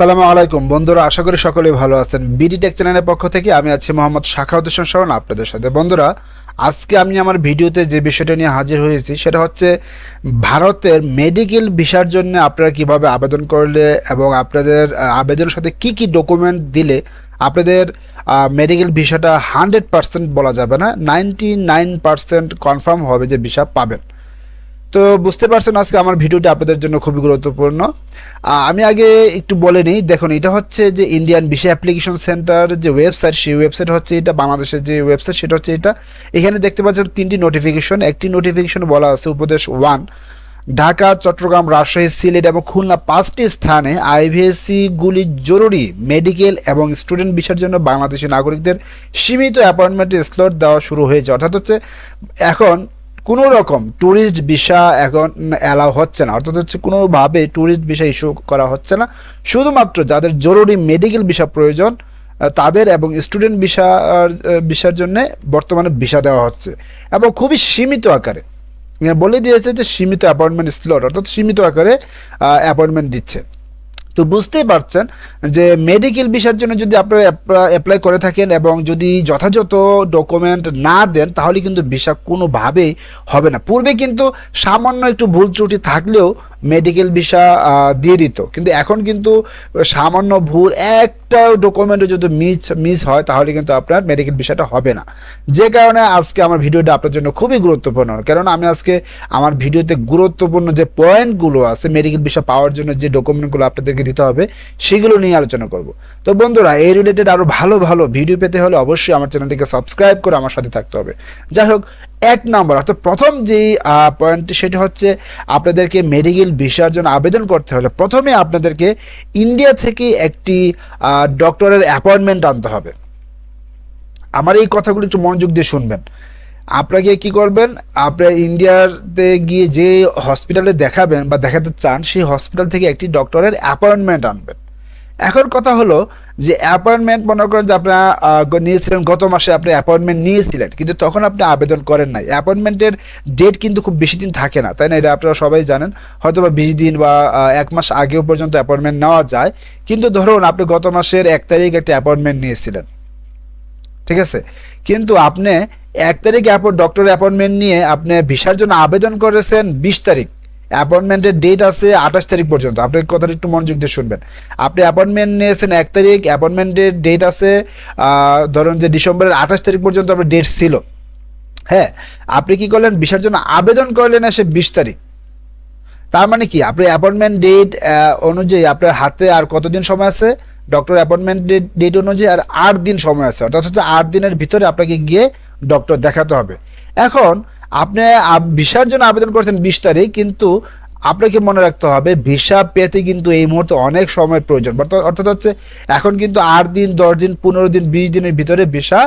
সালামু আলাইকুম। বন্ধুরা, আশা করি সকলেই ভালো আছেন। বিডি টেক চ্যানেলের পক্ষ থেকে আমি আছি মোহাম্মদ শাখাউদ হোসেন শাওন আপনাদের সাথে। বন্ধুরা, আজকে আমি আমার ভিডিওতে যে বিষয়টা নিয়ে হাজির হয়েছি, সেটা হচ্ছে ভারতের মেডিকেল ভিসার জন্য আপনারা কীভাবে আবেদন করলে এবং আপনাদের আবেদনের সাথে কি কি ডকুমেন্ট দিলে আপনাদের মেডিকেল ভিসাটা হান্ড্রেড পার্সেন্ট বলা যাবে না, নাইনটি নাইন পার্সেন্ট কনফার্ম হবে যে ভিসা পাবেন। তো বুঝতে পারছেন আজকে আমার ভিডিওটা আপনাদের জন্য খুবই গুরুত্বপূর্ণ। আমি আগে একটু বলে নিই, দেখুন, এটা হচ্ছে যে ইন্ডিয়ান ভিসা অ্যাপ্লিকেশন সেন্টার যে ওয়েবসাইট সেই ওয়েবসাইট হচ্ছে এটা বাংলাদেশের যে ওয়েবসাইট সেটা হচ্ছে এটা। এখানে দেখতে পাচ্ছেন তিনটি নোটিফিকেশন একটি নোটিফিকেশন বলা আছে উপদেশ ওয়ান ঢাকা, চট্টগ্রাম, রাজশাহী, সিলেট এবং খুলনা পাঁচটি স্থানে আইভিএসসি গুলি জরুরি মেডিকেল এবং স্টুডেন্ট বিষয়ের জন্য বাংলাদেশি নাগরিকদের সীমিত অ্যাপয়েন্টমেন্টের স্লট দেওয়া শুরু হয়েছে। অর্থাৎ হচ্ছে এখন কোনো রকম ট্যুরিস্ট ভিসা এখন অ্যালাউ হচ্ছে না। অর্থাৎ হচ্ছে কোনোভাবে ট্যুরিস্ট ভিসা ইস্যু করা হচ্ছে না। শুধুমাত্র যাদের জরুরি মেডিকেল ভিসা প্রয়োজন তাদের এবং স্টুডেন্ট ভিসা ভিসার জন্য বর্তমানে ভিসা দেওয়া হচ্ছে। এবং খুবই সীমিত আকারে। বলে দিয়েছে যে সীমিত অ্যাপয়েন্টমেন্ট স্লট অর্থাৎ সীমিত আকারে অ্যাপয়েন্টমেন্ট দিচ্ছে। তো বুঝতেই পারছেন যে মেডিকেল ভিসার জন্য যদি আপনারা অ্যাপ্লাই করে থাকেন এবং যদি যথাযথ ডকুমেন্ট না দেন, তাহলে কিন্তু ভিসা কোনোভাবেই হবে না। পূর্বে কিন্তু সামান্য একটু ভুল ত্রুটি থাকলেও মেডিকেল ভিসা দিয়ে দিত। কিন্তু এখন কিন্তু সামান্য ভুল একটা ডকুমেন্টে যদি মিস মিস হয়, তাহলে কিন্তু আপনার মেডিকেল ভিসাটা হবে না। যে কারণে আজকে আমার ভিডিওটা আপনার জন্য খুবই গুরুত্বপূর্ণ। কেননা আমি আজকে আমার ভিডিওতে গুরুত্বপূর্ণ যে পয়েন্টগুলো আছে মেডিকেল ভিসা পাওয়ার জন্য যে ডকুমেন্টগুলো আপনাদেরকে দিতে হবে, সেগুলো নিয়ে আলোচনা করব। তো বন্ধুরা, এই রিলেটেড আরও ভালো ভালো ভিডিও পেতে হলে অবশ্যই আমার চ্যানেলটিকে সাবস্ক্রাইব করে আমার সাথে থাকতে হবে। যাই হোক, এক নম্বর অর্থাৎ প্রথম যেই পয়েন্টটি সেটা হচ্ছে আপনাদেরকে মেডিকেল ভিসার জন্য আবেদন করতে হলে প্রথমে আপনাদেরকে ইন্ডিয়া থেকে একটি ডক্টরের অ্যাপয়েন্টমেন্ট আনতে হবে। আমার এই কথাগুলো একটু মনোযোগ দিয়ে শুনবেন। আপনাকে কি করবেন? আপনার ইন্ডিয়াতে গিয়ে যে হসপিটালে দেখাবেন বা দেখাতে চান, সেই হসপিটাল থেকে একটি ডক্টরের অ্যাপয়েন্টমেন্ট আনবেন। এখন কথা হলো যে অ্যাপয়েন্টমেন্ট মনে করেন যে আপনার নিয়েছিলেন, গত মাসে আপনি অ্যাপয়েন্টমেন্ট নিয়েছিলেন, কিন্তু তখন আপনি আবেদন করেন নাই। অ্যাপয়েন্টমেন্টের ডেট কিন্তু খুব বেশি দিন থাকে না, তাই না? এটা আপনারা সবাই জানেন। হয়তো বা বিশ দিন বা এক মাস আগেও পর্যন্ত অ্যাপয়েন্টমেন্ট নেওয়া যায়। কিন্তু ধরুন আপনি গত মাসের এক তারিখ একটা অ্যাপয়েন্টমেন্ট নিয়েছিলেন। ঠিক আছে? কিন্তু আপনি এক তারিখ ডক্টর অ্যাপয়েন্টমেন্ট নিয়ে আপনি ভিসার জন্য আবেদন করেছেন বিশ তারিখ। অ্যাপয়েন্টমেন্টের ডেট আছে আঠাশ তারিখ পর্যন্ত। আপনি কথাটা একটু মনোযোগ দিয়ে শুনবেন। আপনি অ্যাপয়েন্টমেন্ট নিয়েছেন এক তারিখ অ্যাপয়েন্টমেন্টের ডেট আছে ধরুন যে ডিসেম্বরের আঠাশ তারিখ পর্যন্ত আপনার ডেট ছিল। হ্যাঁ আপনি কি করলেন? ভিসার জন্য আবেদন করলেন এসে বিশ তারিখ। তার মানে কি? আপনি অ্যাপয়েন্টমেন্ট ডেট অনুযায়ী আপনার হাতে আর কতদিন সময় আছে? ডক্টর অ্যাপয়েন্টমেন্ট ডেট অনুযায়ী আর আট দিন সময় আছে। অর্থাৎ হচ্ছে আট দিনের ভিতরে আপনাকে গিয়ে ডক্টর দেখাতে হবে। এখন আপনি ভিসার জন্য আবেদন করছেন বিশ তারিখ, কিন্তু আপনাকে মনে রাখতে হবে, ভিসা পেতে কিন্তু এই মুহূর্তে অনেক সময় প্রয়োজন। অর্থাৎ হচ্ছে, এখন কিন্তু আট দিন, দশ দিন, পনেরো দিন, বিশ দিনের ভিতরে ভিসা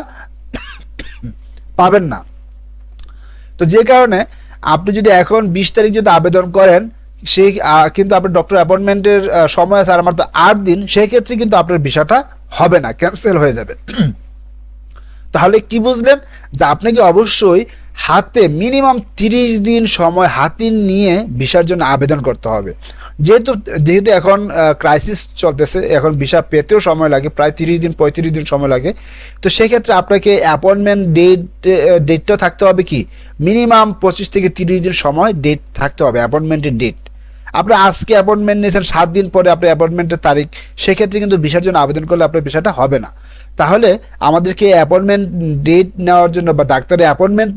পাবেন না। তো যে কারণে আপনি যদি এখন বিশ তারিখ যদি আবেদন করেন সেই কিন্তু আপনার ডক্টর অ্যাপয়েন্টমেন্টের সময় আছে আর মাত্র আট দিন সেই ক্ষেত্রে কিন্তু আপনার ভিসাটা হবে না ক্যান্সেল হয়ে যাবে। তাহলে কি বুঝলেন? যে আপনাকে অবশ্যই হাতে মিনিমাম তিরিশ দিন সময় হাতি নিয়ে ভিসার জন্য আবেদন করতে হবে। যেহেতু যেহেতু এখন ক্রাইসিস চলতেছে, এখন ভিসা পেতেও সময় লাগে, প্রায় তিরিশ দিন, পঁয়ত্রিশ দিন সময় লাগে। তো সেক্ষেত্রে আপনাকে অ্যাপয়েন্টমেন্ট ডেট ডেটটা থাকতে হবে কি? মিনিমাম পঁচিশ থেকে তিরিশ দিন সময় ডেট থাকতে হবে অ্যাপয়েন্টমেন্টের ডেট আপনি আজকে অ্যাপয়েন্টমেন্ট নিয়েছেন, সাত দিন পরে আপনার অ্যাপয়েন্টমেন্টের তারিখ, সেক্ষেত্রে কিন্তু ভিসার জন্য আবেদন করলে আপনার ভিসাটা হবে না। তাহলে আমাদেরকে অ্যাপয়েন্টমেন্ট ডেট নেওয়ার জন্য বা ডাক্তারের অ্যাপয়েন্টমেন্ট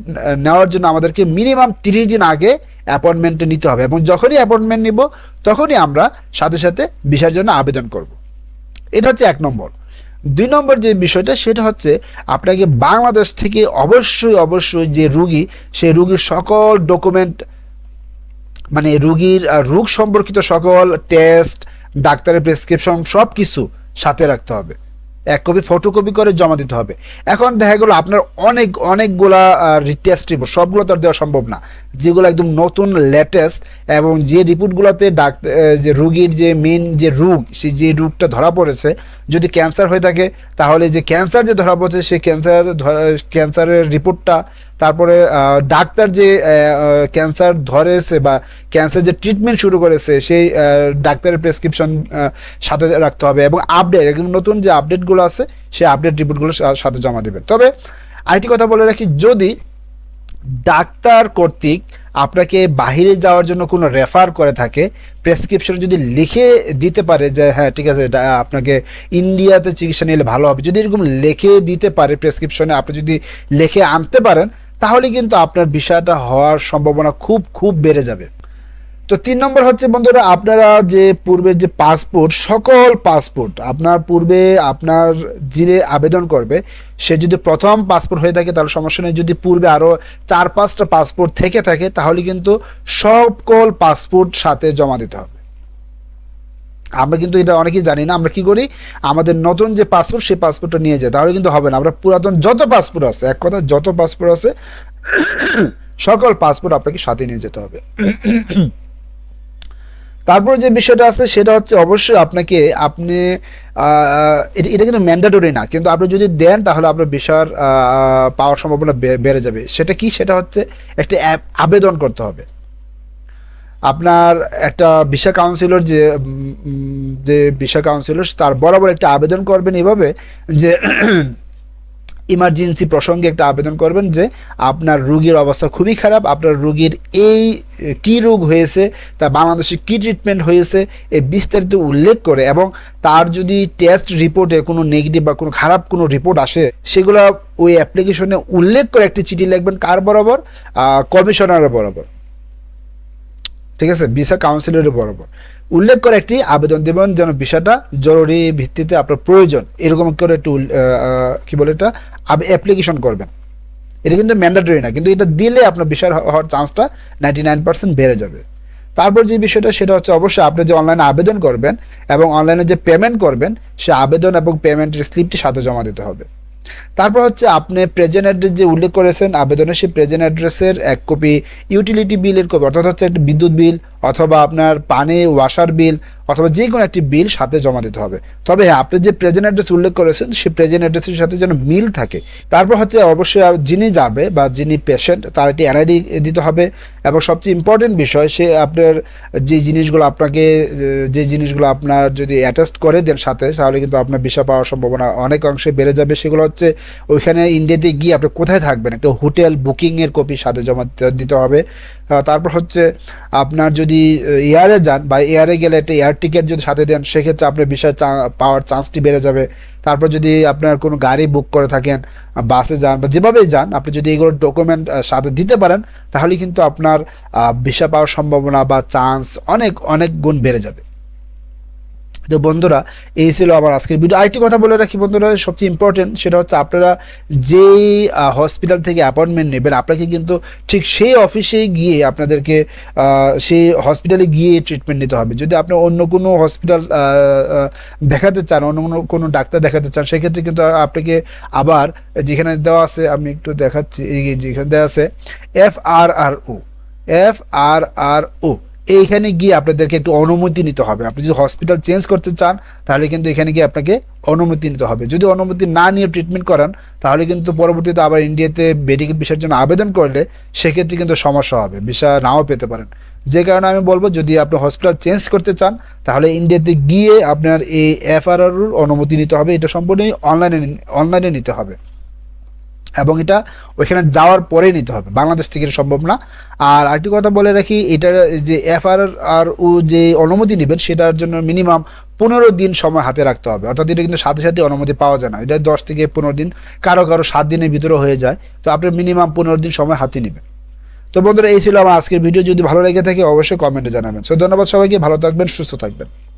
নেওয়ার জন্য আমাদেরকে মিনিমাম তিরিশ দিন আগে অ্যাপয়েন্টমেন্টে নিতে হবে এবং যখনই অ্যাপয়েন্টমেন্ট নিব, তখনই আমরা সাথে সাথে ভিসার জন্য আবেদন করব। এটা হচ্ছে এক নম্বর। দুই নম্বর যে বিষয়টা, সেটা হচ্ছে আপনাকে বাংলাদেশ থেকে অবশ্যই অবশ্যই যে রুগী, সেই রুগীর সকল ডকুমেন্ট মানে রুগীর রোগ সম্পর্কিত সকল টেস্ট ডাক্তারের প্রেসক্রিপশন সব কিছু সাথে রাখতে হবে। এক কপি ফটোকপি করে জমা দিতে হবে। এখন দেখা গেলো আপনার অনেক, অনেকগুলা টেস্ট রিপোর্ট সবগুলো তো দেওয়া সম্ভব না। যেগুলো একদম নতুন লেটেস্ট এবং যে রিপোর্টগুলোতে ডাক্তার যে রুগীর যে মেন যে রোগ সেই যে রোগটা ধরা পড়েছে, যদি ক্যান্সার হয়ে থাকে, তাহলে যে ক্যান্সার যে ধরা পড়েছে সেই ক্যান্সার ক্যান্সারের রিপোর্টটা তারপরে ডাক্তার যে ক্যান্সার ধরেছে বা ক্যান্সার যে ট্রিটমেন্ট শুরু করেছে, সেই ডাক্তারের প্রেসক্রিপশন সাথে রাখতে হবে এবং আপডেট একদম নতুন যে আপডেটগুলো আছে, সেই আপডেট রিপোর্টগুলো সাথে জমা দেবেন তবে আরেকটি কথা বলে রাখি, যদি ডাক্তার কর্তৃক আপনাকে বাইরে যাওয়ার জন্য কোনো রেফার করে থাকে প্রেসক্রিপশন যদি লিখে দিতে পারে যে হ্যাঁ ঠিক আছে আপনাকে ইন্ডিয়াতে চিকিৎসা নিলে ভালো হবে। যদি এরকম লিখে দিতে পারে প্রেসক্রিপশনে আপনি যদি লিখে আনতে পারেন তাহলে কিন্তু আপনার বিষয়টা হওয়ার সম্ভাবনা খুব খুব বেড়ে যাবে। তো তিন নম্বর হচ্ছে বন্ধুরা, আপনারা যে পূর্বের যে পাসপোর্ট, সকল পাসপোর্ট আপনার পূর্বে আপনার যিনি আবেদন করবে, সে যদি প্রথম পাসপোর্ট হয়ে থাকে তাহলে সমস্যা নেই। যদি পূর্বে আরও চার, পাঁচটা পাসপোর্ট থেকে থাকে তাহলে কিন্তু সকল পাসপোর্ট সাথে জমা দিতে হবে। আমরা কিন্তু এটা অনেকেই জানি না, আমরা কি করি? আমাদের নতুন যে পাসপোর্ট সেই পাসপোর্টটা নিয়ে যাই, তাহলে কিন্তু হবে না। আমরা পুরাতন যত পাসপোর্ট আছে, এক কথা, যত পাসপোর্ট আছে, সকল পাসপোর্ট আপনাকে সাথে নিয়ে যেতে হবে। তারপর যে বিষয়টা আছে, সেটা হচ্ছে অবশ্যই আপনাকে, আপনি এটা এটা কিন্তু ম্যান্ডেটরি না, কিন্তু আপনি যদি দেন, তাহলে আপনার বিষয়ের পাওয়ার সম্ভাবনা বেড়ে যাবে। সেটা কি? সেটা হচ্ছে একটা অ্যাপ, আবেদন করতে হবে। আপনার একটা ভিসা কাউন্সিলর যে যে ভিসা কাউন্সিলর তার বরাবর একটা আবেদন করবেন এভাবে যে ইমার্জেন্সি প্রসঙ্গে একটা আবেদন করবেন যে, আপনার রুগীর অবস্থা খুবই খারাপ, আপনার রুগীর এই, কি রোগ হয়েছে তা বাংলাদেশে কি ট্রিটমেন্ট হয়েছে, এ বিস্তারিত উল্লেখ করে এবং তার যদি টেস্ট রিপোর্টে কোনো নেগেটিভ বা কোনো খারাপ কোনো রিপোর্ট আসে, সেগুলো ওই অ্যাপ্লিকেশনে উল্লেখ করে একটি চিঠি লিখবেন কার বরাবর? কমিশনারের বরাবর। ঠিক আছে ভিসা কাউন্সিলরের বরাবর। উল্লেখ করে একটি আবেদন দেবেন যেন ভিসাটা জরুরি ভিত্তিতে আপনার প্রয়োজন। এরকম করে একটু কি বলে এটা? অ্যাপ্লিকেশন করবেন। এটা কিন্তু ম্যান্ডেটরি না, কিন্তু এটা দিলে আপনার ভিসার হওয়ার চান্সটা নাইনটি নাইন পার্সেন্ট বেড়ে যাবে। তারপর যে বিষয়টা, সেটা হচ্ছে অবশ্যই আপনি যে অনলাইনে আবেদন করবেন এবং অনলাইনে যে পেমেন্ট করবেন, সে আবেদন এবং পেমেন্টের স্লিপটি সাথে জমা দিতে হবে। তারপর হচ্ছে আপনি প্রেজেন্ট অ্যাড্রেস যে উল্লেখ করেছেন আবেদনে সেই প্রেজেন্ট অ্যাড্রেসের এক কপি ইউটিলিটি বিলের কপি অর্থাৎ হচ্ছে একটা বিদ্যুৎ বিল অথবা আপনার পানি ওয়াশার বিল অথবা যে কোনো একটি বিল সাথে জমা দিতে হবে। তবে হ্যাঁ আপনি যে প্রেজেন্ট অ্যাড্রেস উল্লেখ করেছেন, সেই প্রেজেন্ট অ্যাড্রেসের সাথে যেন মিল থাকে। তারপর হচ্ছে অবশ্যই যিনি যাবে বা যিনি পেশেন্ট তার একটি এনআইডি দিতে হবে। এবং সবচেয়ে ইম্পর্টেন্ট বিষয়, সে আপনার যে জিনিসগুলো আপনাকে, যে জিনিসগুলো আপনার যদি অ্যাটাস্ট করে দেন সাথে, তাহলে কিন্তু আপনার ভিসা পাওয়ার সম্ভাবনা অনেক অংশে বেড়ে যাবে। সেগুলো হচ্ছে ওইখানে ইন্ডিয়াতে গিয়ে আপনি কোথায় থাকবেন? একটা হোটেল বুকিংয়ের কপি সাথে জমা দিতে হবে। তারপর হচ্ছে আপনার যদি এয়ারে যান বা এয়ারে গেলে একটা এয়ার টিকিট যদি সাথে দেন, সেক্ষেত্রে আপনার বিষয় পাওয়ার চান্সটি বেড়ে যাবে। তারপর যদি আপনার কোনো গাড়ি বুক করে থাকেন বাসে যান বা যেভাবেই যান, আপনি যদি এগুলো ডকুমেন্ট সাথে দিতে পারেন, তাহলে কিন্তু আপনার ভিসা পাওয়ার সম্ভাবনা বা চান্স অনেক অনেক গুণ বেড়ে যাবে। তো বন্ধুরা, এই ছিল আমার আজকের ভিডিও আরেকটি কথা বলে রাখি বন্ধুরা, সবচেয়ে ইম্পর্টেন্ট সেটা হচ্ছে আপনারা যেই হসপিটাল থেকে অ্যাপয়েন্টমেন্ট নেবেন, আপনাকে কিন্তু ঠিক সেই অফিসে গিয়ে আপনাদেরকে সেই হসপিটালে গিয়ে ট্রিটমেন্ট নিতে হবে। যদি আপনি অন্য কোনো হসপিটাল দেখাতে চান, অন্য কোনো কোনো ডাক্তার দেখাতে চান, সেক্ষেত্রে কিন্তু আপনাকে আবার যেখানে দেওয়া আছে, আমি একটু দেখাচ্ছি, এই যেখানে দেওয়া আছে এফ আর আর ও এফ আর আর ও এইখানে গিয়ে আপনাদেরকে একটু অনুমতি নিতে হবে। আপনি যদি হসপিটাল চেঞ্জ করতে চান, তাহলে কিন্তু এখানে গিয়ে আপনাকে অনুমতি নিতে হবে। যদি অনুমতি না নিয়ে ট্রিটমেন্ট করান, তাহলে কিন্তু পরবর্তীতে আবার ইন্ডিয়াতে মেডিকেল ভিসার জন্য আবেদন করলে সেক্ষেত্রে কিন্তু সমস্যা হবে ভিসা নাও পেতে পারেন। যে কারণে আমি বলব, যদি আপনি হসপিটাল চেঞ্জ করতে চান, তাহলে ইন্ডিয়াতে গিয়ে আপনার এই এফআরআর অনুমতি নিতে হবে। এটা সম্পূর্ণই অনলাইনে অনলাইনে নিতে হবে। এবং এটা ওইখানে যাওয়ার পরেই নিতে হবে। বাংলাদেশ থেকে সম্ভব না। আর আরেকটি কথা বলে রাখি, এটা যে এফআর আর ও যে অনুমতি নেবেন, সেটার জন্য মিনিমাম পনেরো দিন সময় হাতে রাখতে হবে। অর্থাৎ এটা কিন্তু সাথে সাথে অনুমতি পাওয়া যায় না। এটা দশ থেকে পনেরো দিন, কারও কারও সাত দিনের ভিতরে হয়ে যায়। তো আপনি মিনিমাম পনেরো দিন সময় হাতে নেবেন। তো বন্ধুরা, এই ছিল আমার আজকের ভিডিও। যদি ভালো লেগে থাকে, অবশ্যই কমেন্টে জানাবেন। সো ধন্যবাদ সবাইকে, ভালো থাকবেন, সুস্থ থাকবেন।